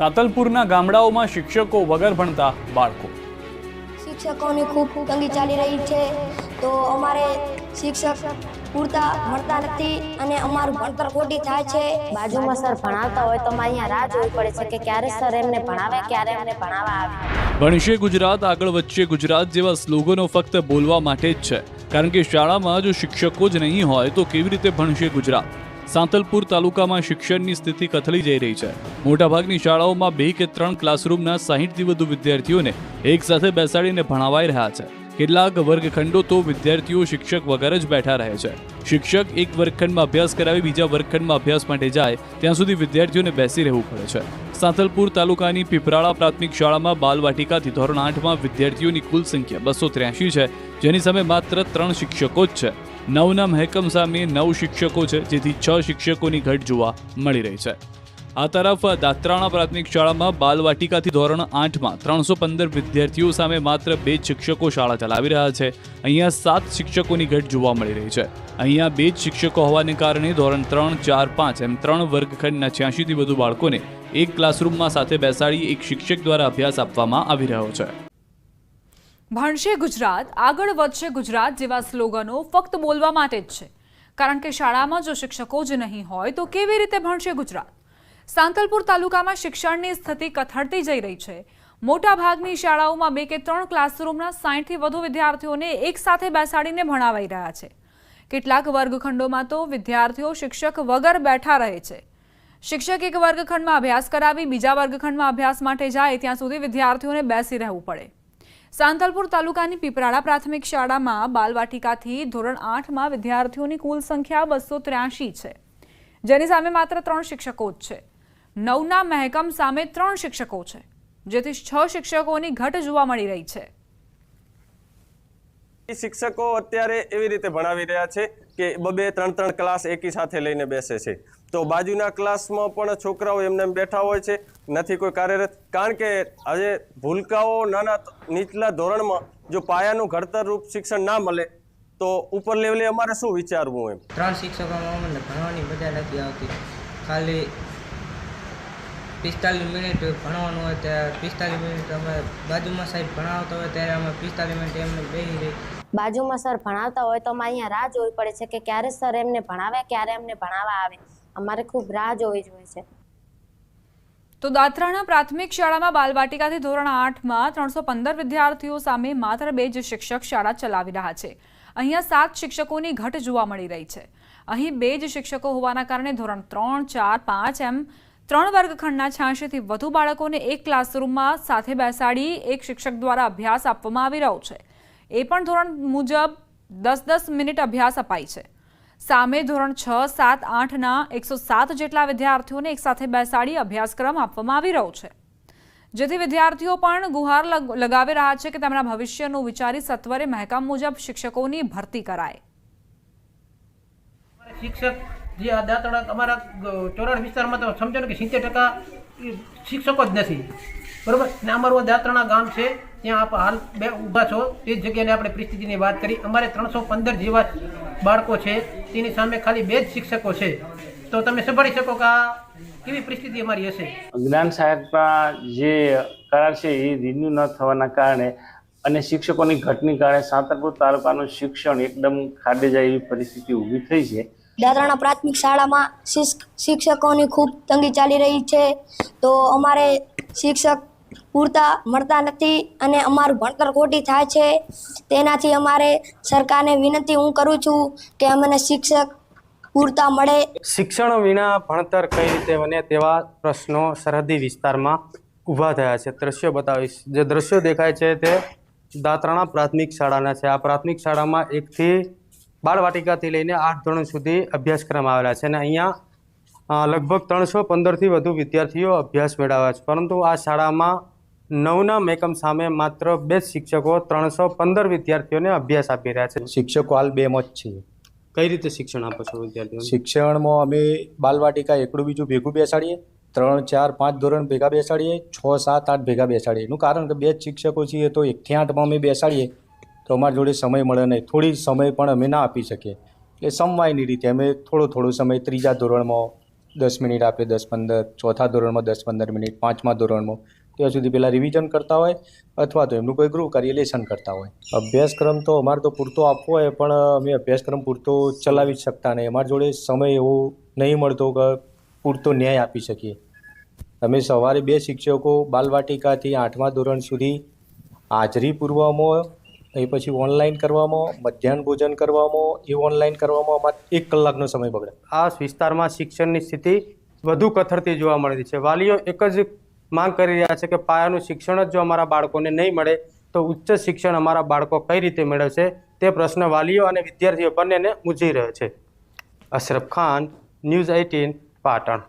સાતલપુરના ગામડાઓમાં શિક્ષકો વગર ભણતા બાળકો. શિક્ષકોની ખૂબ તંગી ચાલી રહી છે. તો અમારે શિક્ષક પૂરતા મળતા નથી અને અમારું ભણતર ખોટી થાય છે. બાજુમાં સર ભણાવતા હોય તો અમારે અહીંયા રાહ જોવી પડે છે કે ક્યારે સર એમને ભણાવે ક્યારે એમને ભણાવવા આવે. ભણશે ગુજરાત આગળ વચ્ચે ગુજરાત જેવા સ્લોગનો ફક્ત બોલવા માટે જ છે. કારણ કે શાળામાં જો શિક્ષકો જ નહીં હોય તો કેવી રીતે ભણશે ગુજરાત? સાંતલપુર તાલુકામાં શિક્ષણની સ્થિતિ કથળી જઈ રહી છે. મોટાભાગની શાળાઓમાં બે કે ત્રણ ક્લાસરૂમના સાહીઠથી વધુ વિદ્યાર્થીઓને એકસાથે બેસાડીને ભણાવાઈ રહ્યા છે. કેટલાક વર્ગખંડો તો વિદ્યાર્થીઓ શિક્ષક વગર જ બેઠા રહે છે. શિક્ષક એક વર્ગખંડમાં અભ્યાસ કરાવી બીજા વર્ગખંડમાં અભ્યાસ માટે જાય, ત્યાં સુધી વિદ્યાર્થીઓને બેસી રહેવું પડે છે. સાંતલપુર તાલુકાની પીપરાળા પ્રાથમિક શાળામાં બાલવાટિકાથી ધોરણ આઠમાં વિદ્યાર્થીઓની કુલ સંખ્યા બસો ત્ર્યાસી છે, જેની સામે માત્ર ત્રણ શિક્ષકો જ છે. નવના મહેકમ સામે નવ શિક્ષકો છે, જેથી છ શિક્ષકોની ઘટ જોવા મળી રહી છે. આ તરફ દાત્રાણા પ્રાથમિક શાળામાં બાલવાટિકાથી ધોરણ આઠમાં ત્રણસો પંદર વિદ્યાર્થીઓ સામે માત્ર બે જ શિક્ષકો શાળા ચલાવી રહ્યા છે. અહીંયા સાત શિક્ષકોની ઘટ જોવા મળી રહી છે. અહીંયા બે જ શિક્ષકો હોવાને કારણે ધોરણ ત્રણ, ચાર, પાંચ એમ ત્રણ વર્ગખંડના છ્યાસીથી વધુ બાળકોને એક ક્લાસરૂમમાં સાથે બેસાડી એક શિક્ષક દ્વારા અભ્યાસ આપવામાં આવી રહ્યો છે. ભણશે ગુજરાત, આગળ વધશે ગુજરાત જેવા સ્લોગનો ફક્ત બોલવા માટે જ છે. કારણ કે શાળામાં જો શિક્ષકો જ નહીં હોય તો કેવી રીતે ભણશે ગુજરાત? સાંતલપુર તાલુકામાં શિક્ષણની સ્થિતિ કથળતી જઈ રહી છે. મોટાભાગની શાળાઓમાં બે કે ત્રણ ક્લાસરૂમના સાહીઠથી વધુ વિદ્યાર્થીઓને એક સાથે બેસાડીને ભણાવાઈ રહ્યા છે. કેટલાક વર્ગખંડોમાં તો વિદ્યાર્થીઓ શિક્ષક વગર બેઠા રહે છે. શિક્ષક એક વર્ગખંડમાં અભ્યાસ કરાવી બીજા વર્ગખંડમાં અભ્યાસ માટે જાય, ત્યાં સુધી વિદ્યાર્થીઓને બેસી રહેવું પડે. સાંતલપુર તાલુકાની પીપરાળા પ્રાથમિક શાળામાં બાલવાટિકાથી ધોરણ આઠમાં વિદ્યાર્થીઓની કુલ સંખ્યા બસો ત્ર્યાસી છે, જેની સામે માત્ર ત્રણ શિક્ષકો જ છે. નવના મહેકમ સામે ત્રણ શિક્ષકો છે, જેથી છ શિક્ષકોની ઘટ જોવા મળી રહી છે. શિક્ષકો અત્યારે એવી રીતે ભણાવી રહ્યા છે કે બબે ત્રણ ત્રણ ક્લાસ એકી સાથે લઈને બેસે છે. તો બાજુના ક્લાસમાં પણ છોકરાઓ એમને એમ બેઠા હોય છે, નથી કોઈ કાર્યરત. કારણ કે આજે ભૂલકાઓ નાના નીચલા ધોરણમાં જો પાયાનું ઘડતર રૂપ શિક્ષણ ના મળે, તો ઉપર લેવલે અમારે શું વિચારવું એમ? ત્રણ શિક્ષકોમાં અમને ભણવાની મજા નથી આવતી. ખાલી પિસ્તાલીસ મિનિટ ભણવાનું હોય ત્યારે પિસ્તાલીસ મિનિટ અમે બાજુમાં સાહેબ ભણાવતા હોય ત્યારે અમે પિસ્તાલીસ મિનિટ એમને બેસી રહી. બાજુમાં સર ભણાવતા હોય તો અમારે અહીંયા રાહ જોવી પડે છે કે ક્યારે સર એમને ભણાવે, ક્યારે એમને ભણાવવા આવે. અમારે ખૂબ રાહ જોવી જોઈએ છે. તો દાત્રાના પ્રાથમિક શાળામાં બાલવાટિકાથી ધોરણ આઠમાં ત્રણસો પંદર વિદ્યાર્થીઓ સામે માત્ર બે જ શિક્ષક શાળા ચલાવી રહ્યા છે. અહીંયા સાત શિક્ષકોની ઘટ જોવા મળી રહી છે. અહીં બે જ શિક્ષકો હોવાના કારણે ધોરણ ત્રણ, ચાર, પાંચ એમ ત્રણ વર્ગખંડના છ્યાસીથી વધુ બાળકોને એક ક્લાસરૂમમાં સાથે બેસાડી એક શિક્ષક દ્વારા અભ્યાસ આપવામાં આવી રહ્યો છે. એ પણ ધોરણ મુજબ દસ દસ મિનિટ અભ્યાસ અપાય છે. સામે ધોરણ છ, સાત આઠના એકસો સાત જેટલા વિદ્યાર્થીઓને એકસાથે બેસાડી અભ્યાસક્રમ આપવામાં આવી રહ્યો છે. જેથી વિદ્યાર્થીઓ પણ ગુહાર લગાવી રહ્યા છે કે તેમના ભવિષ્યનું વિચારી સત્વરે મહેકમ મુજબ શિક્ષકોની ભરતી કરાય. શિક્ષક જે અમારા ચોરણ વિસ્તારમાં તો સમજો કે સિત્તેર ટકા શિક્ષકો જ નથી. બરોબર? ને અમારું આ ગામ છે ત્યાં આપ હાલ બે ઊભા છો. તે જ જગ્યાએ આપણે પરિસ્થિતિની વાત કરી. અમારે ત્રણસો પંદર જેવા બાળકો છે. તેની સામે ખાલી બે જ શિક્ષકો છે. તો તમે સંભાળી શકો કે આ કેવી પરિસ્થિતિ અમારી હશે? જ્ઞાન સાહેબના જે કરાર છે એ રિન્યુ ન થવાના કારણે અને શિક્ષકોની ઘટની કારણે સાંતરપુર તાલુકાનું શિક્ષણ એકદમ ખાડે જાય એવી પરિસ્થિતિ ઊભી થઈ છે. દાદરાના પ્રાથમિક શાળામાં શિક્ષ- શિક્ષકોની ખૂબ તંગી ચાલી રહી છે. તો અમારે શિક્ષક પૂરતા મળતા નથી અને અમારું ભણતર ખોટી થાય છે. તેનાથી અમારે સરકારને વિનંતી હું કરું છું કે અમને શિક્ષક પૂરતા મળે. શિક્ષણ વિના ભણતર કઈ રીતે બને તેવા પ્રશ્નો સરહદી વિસ્તારમાં ઊભા થયા છે. દ્રશ્યો બતાવીશ. જે દ્રશ્યો દેખાય છે તે દાતરાણા પ્રાથમિક શાળાના છે. આ પ્રાથમિક શાળામાં એકથી બાળવાટિકાથી લઈને આઠ ધોરણ સુધી અભ્યાસક્રમ આવેલા છે અને અહીંયા લગભગ ત્રણસો પંદરથી વધુ વિદ્યાર્થીઓ અભ્યાસ મેળવ્યા છે. પરંતુ આ શાળામાં નવના મેકમ સામે માત્ર બે જ શિક્ષકો ત્રણસો પંદર વિદ્યાર્થીઓને અભ્યાસ આપી રહ્યા છે. શિક્ષકો હાલ બેમ જ છે. કઈ રીતે શિક્ષણ આપો છો વિદ્યાર્થીઓ? શિક્ષણમાં અમે બાલવાટિકા એકડું બીજું ભેગું બેસાડીએ ત્રણ ચાર પાંચ ધોરણ ભેગા બેસાડીએ છ સાત આઠ ભેગા બેસાડીએ. એનું કારણ કે બે જ શિક્ષકો છીએ તો એકથી આઠમાં અમે બેસાડીએ તો અમારી જોડે સમય મળે નહીં. થોડી સમય પણ અમે ના આપી શકીએ. એટલે સમવાયની રીતે અમે થોડો થોડો સમય ત્રીજા ધોરણમાં દસ મિનિટ આપે, દસ પંદર, ચોથા ધોરણમાં દસ પંદર મિનિટ, પાંચમા ધોરણમાં. ત્યાં સુધી પહેલાં રિવિઝન કરતા હોય અથવા તો એમનું કોઈ ગૃહ કાર્ય લેસન કરતા હોય. અભ્યાસક્રમ તો અમારે તો પૂરતો આપવો હોય, પણ અમે અભ્યાસક્રમ પૂરતો ચલાવી જ શકતા નહીં. અમારી જોડે સમય એવો નહીં મળતો કે પૂરતો ન્યાય આપી શકીએ. અમે સવારે બે શિક્ષકો બાલવાટિકાથી આઠમા ધોરણ સુધી હાજરી પૂરવામાં એ પછી ઓનલાઈન કરવામાં, મધ્યાહન ભોજન કરવામાં, એ ઓનલાઈન કરવામાં અમારે એક કલાકનો સમય બગડે. આ વિસ્તારમાં શિક્ષણની સ્થિતિ વધુ કથળતી જોવા મળી છે. વાલીઓ એક જ માંગ કરી રહ્યા છે કે પાયાનું શિક્ષણ જ જો અમારા બાળકોને નહીં મળે, તો ઉચ્ચ શિક્ષણ અમારા બાળકો કઈ રીતે મેળવશે? તે પ્રશ્ન વાલીઓ અને વિદ્યાર્થીઓ બંનેને મૂંઝી રહ્યો છે. Ashraf Khan, news eighteen Patan.